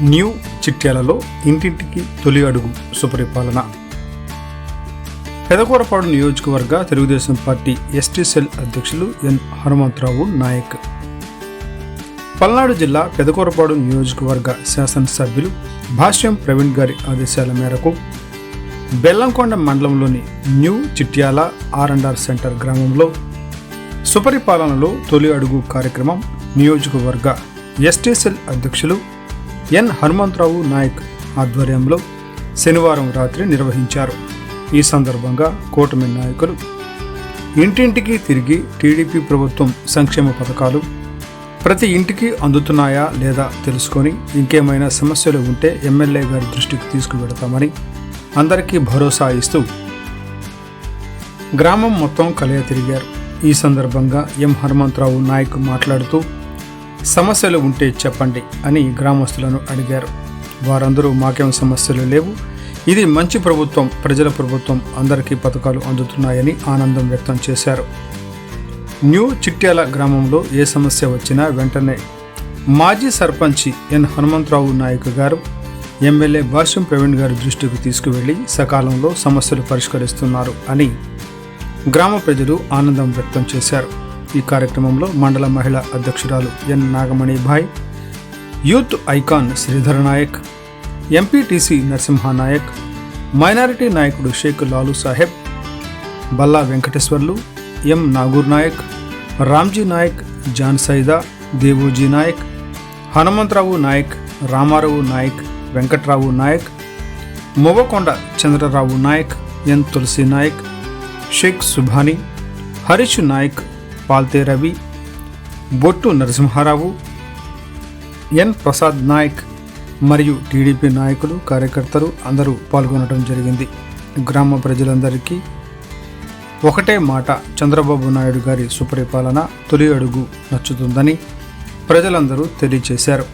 New చిట్యాలలో ఇంటింటికి తొలి అడుగు సుపరిపాలన. పెదకూరపాడు నియోజకవర్గ తెలుగుదేశం పార్టీ ఎస్టీ సెల్ అధ్యక్షులు ఎన్ హనుమంతరావు నాయక్. పల్నాడు జిల్లా పెదకూరపాడు నియోజకవర్గ శాసనసభ్యులు భాష్యం ప్రవీణ్ గారి ఆదేశాల మేరకు బెల్లంకొండ మండలంలోని new Chityala R and R centre గ్రామంలో సుపరిపాలనలో తొలి అడుగు కార్యక్రమం నియోజకవర్గ ఎస్టీసెల్ అధ్యక్షులు ఎన్ హనుమంతరావు నాయక్ ఆధ్వర్యంలో శనివారం రాత్రి నిర్వహించారు. ఈ సందర్భంగా కూటమి నాయకులు ఇంటింటికి తిరిగి టీడీపీ ప్రభుత్వం సంక్షేమ పథకాలు ప్రతి ఇంటికి అందుతున్నాయా లేదా తెలుసుకొని ఇంకేమైనా సమస్యలు ఉంటే ఎమ్మెల్యే గారి దృష్టికి తీసుకువెడతామని అందరికీ భరోసా ఇస్తూ గ్రామం మొత్తం కలియ తిరిగారు ఈ సందర్భంగా ఎం హనుమంతరావు నాయక్ మాట్లాడుతూ సమస్యలు ఉంటే చెప్పండి అని గ్రామస్తులను అడిగారు. వారందరూ మాకేం సమస్యలు లేవు. ఇది మంచి ప్రభుత్వం ప్రజల ప్రభుత్వం అందరికీ పథకాలు అందుతున్నాయని ఆనందం వ్యక్తం చేశారు. న్యూ చిట్యాల గ్రామంలో ఏ సమస్య వచ్చినా వెంటనే మాజీ సర్పంచి ఎన్ హనుమంతరావు నాయక్ గారు ఎమ్మెల్యే భాష్యం ప్రవీణ్ గారి దృష్టికి తీసుకువెళ్ళి సకాలంలో సమస్యలు పరిష్కరిస్తున్నారు అని గ్రామ ప్రజలు ఆనందం వ్యక్తం చేశారు. ఈ కార్యక్రమంలో మండల మహిళా అధ్యక్షురాలు N Nagamani Bai youth icon Sridhar Naik MPTC Narasimha Naik minority నాయకుడు Sheikh Lalu Saheb Balla Venkateswarlu M Nagur Naik Ramji Naik John Saida Devoji Naik Hanumantharao Naik Ramarao Naik Venkatrao Naik Movvakonda Chandrarao Naik N Tulasi Naik Sheikh Subhani Harish Naik Palthe Ravi Bottu Narasimharao N Prasad Naik మరియు TDP నాయకులు కార్యకర్తలు అందరూ పాల్గొనడం జరిగింది. గ్రామ ప్రజలందరికీ ఒకటే మాట చంద్రబాబు నాయుడు గారి సుపరిపాలన తొలి అడుగు నచ్చుతుందని ప్రజలందరూ తెలియజేశారు.